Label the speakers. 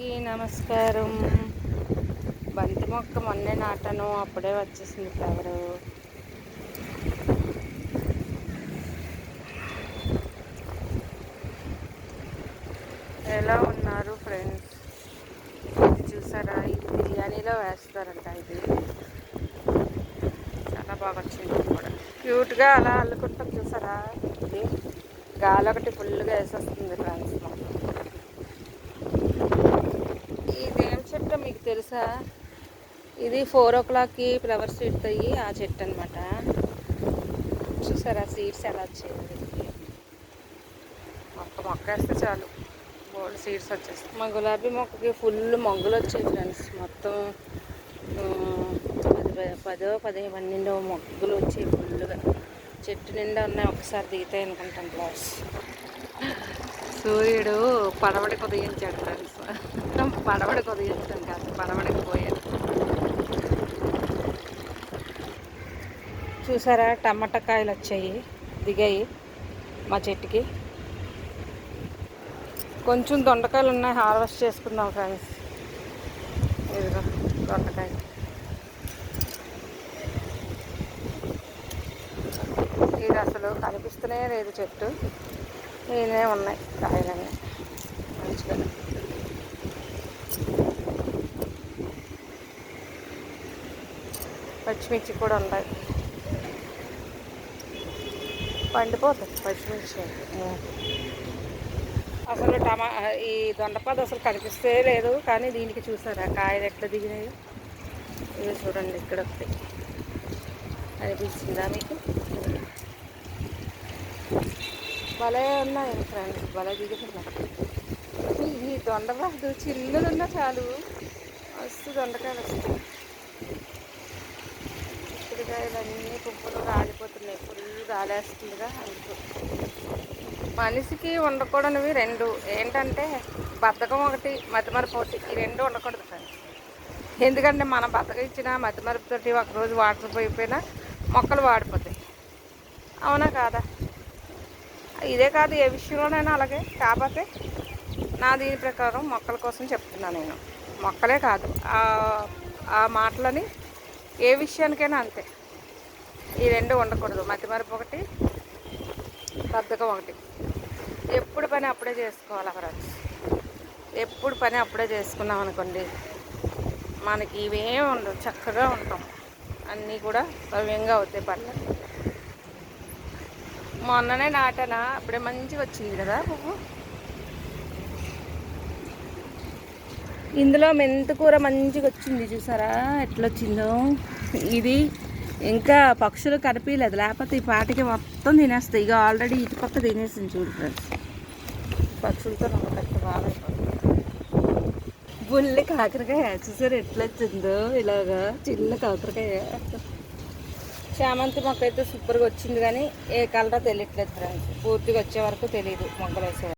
Speaker 1: అందరికీ నమస్కారం. బంతి మొక్క మొన్నే నాటాను అప్పుడే వచ్చేసింది ఫ్లవరు. ఎలా ఉన్నారు ఫ్రెండ్స్? చూసారా? ఇది బిర్యానీలో వేస్తారంట ఇది. చాలా బాగా వచ్చింది కూడా. క్యూట్గా అలా అల్లుకుంటాం చూసారా? ఇది గాలి ఒకటి ఫుల్గా వేసేస్తుంది ఫ్రెండ్స్. మొత్తం ఇదేం చెట్టు మీకు తెలుసా? ఇది ఫోర్ ఓ క్లాక్కి ఫ్లవర్స్ పెడతాయి ఆ చెట్టు అనమాట చూసారా సీడ్స్ ఎలా వచ్చాయి దీనికి మొక్క మొక్క వేస్తే చాలు. బోల్డ్ సీడ్స్ వచ్చేస్తాయి. మా గులాబీ మొక్కకి ఫుల్ మొగ్గలు వచ్చాయి ఫ్రెండ్స్. మొత్తం పది పదో పదిహేను పన్నెండో మొగ్గలు వచ్చాయి ఫుల్గా చెట్టు నిండా ఉన్నాయి ఒకసారి దిగుతాయి అనుకుంటాను ఫ్లవర్స్. సూర్యుడు పడవడికి ఉదయించాడు ఫ్రెండ్స్ పడవడికి ఉదయించడం కాదు. పడవడికి పోయాడు చూసారా? టమాటా కాయలు వచ్చాయి. దిగాయి మా చెట్టుకి. కొంచెం దొండకాయలు ఉన్నాయి. హార్వెస్ట్ చేసుకుందాం ఫ్రెండ్స్. ఇదిగో దొండకాయ ఇది అసలు కనిపిస్తూనే లేదు చెట్టు. నేనే ఉన్నాయి కాయలన్నీ. మంచిగా పచ్చిమిర్చి కూడా ఉన్నాయి పండిపోతుంది పచ్చిమిర్చి. అసలు టమా ఈ దొండపాదు అసలు కనిపిస్తే లేదు కానీ దీనికి చూసారా? కాయలు ఎట్లా దిగినాయి? ఇవి చూడండి ఇక్కడ వస్తే అనిపించిందా మీకు? భలే ఉన్నాయి ఫ్రెండ్స్ భలే దిగుతున్నాయి. ఈ దొండపాదు చిన్నదున్నా చాలు. మస్తు దొండకాయలు వస్తాయి. చిక్కుడుకాయలు అన్నీ పువ్వులు రాలిపోతున్నాయి. ఫుల్ రాలేస్తుందిగా అందుకు. మనిషికి ఉండకూడనివి రెండు. ఏంటంటే బద్ధకం ఒకటి మతిమరపోటి ఒకటి. ఈ రెండు ఉండకూడదు కానీ. ఎందుకంటే మన బద్ధకం ఇచ్చిన మతిమరుపుతోటి ఒకరోజు వాటర్ పోయిపోయినా మొక్కలు వాడిపోతాయి. అవునా కాదా? ఇదే కాదు ఏ విషయంలోనైనా అలాగే. కాకపోతే నా దీని ప్రకారం మొక్కల కోసం చెప్తున్నా నేను. మొక్కలే కాదు. ఆ- మాటలని ఏ విషయానికైనా అంతే. ఈ రెండు ఉండకూడదు. మతిమరుపు ఒకటి బద్ధకం ఒకటి. ఎప్పుడు పని అప్పుడే చేసుకోవాలి ఫ్రెండ్స్ ఎప్పుడు పని అప్పుడే చేసుకున్నాం అనుకోండి మనకి ఇవేం ఉండవు. చక్కగా ఉంటాం. అన్నీ కూడా సవ్యంగా అవుతాయి పనులు. మొన్ననే నాటానా? అప్పుడే మంచిగా వచ్చింది కదా పువ్వు? ఇందులో మెంతికూర మంచిగా వచ్చింది చూసారా? ఎట్లా వచ్చిందో ఇది ఇంకా పక్షులు కనిపించలేదు. లేకపోతే ఈ పాటికి మొత్తం తినేస్తాయి. ఇక ఆల్రెడీ ఇటు పక్క తినేసింది చూడు ఫ్రెండ్స్ పక్షులతో నాకు పెద్ద బాగా బుల్లి కాకరకాయ చూసారు ఎట్లా వచ్చిందో ఇలాగా చిన్న కాకరకాయ. చామంతి మొక్క అయితే సూపర్గా వచ్చింది కానీ ఏ కలరో తెలియట్లేదు ఫ్రెండ్స్ పూర్తిగా వచ్చే వరకు తెలియదు మొక్కలు వేసే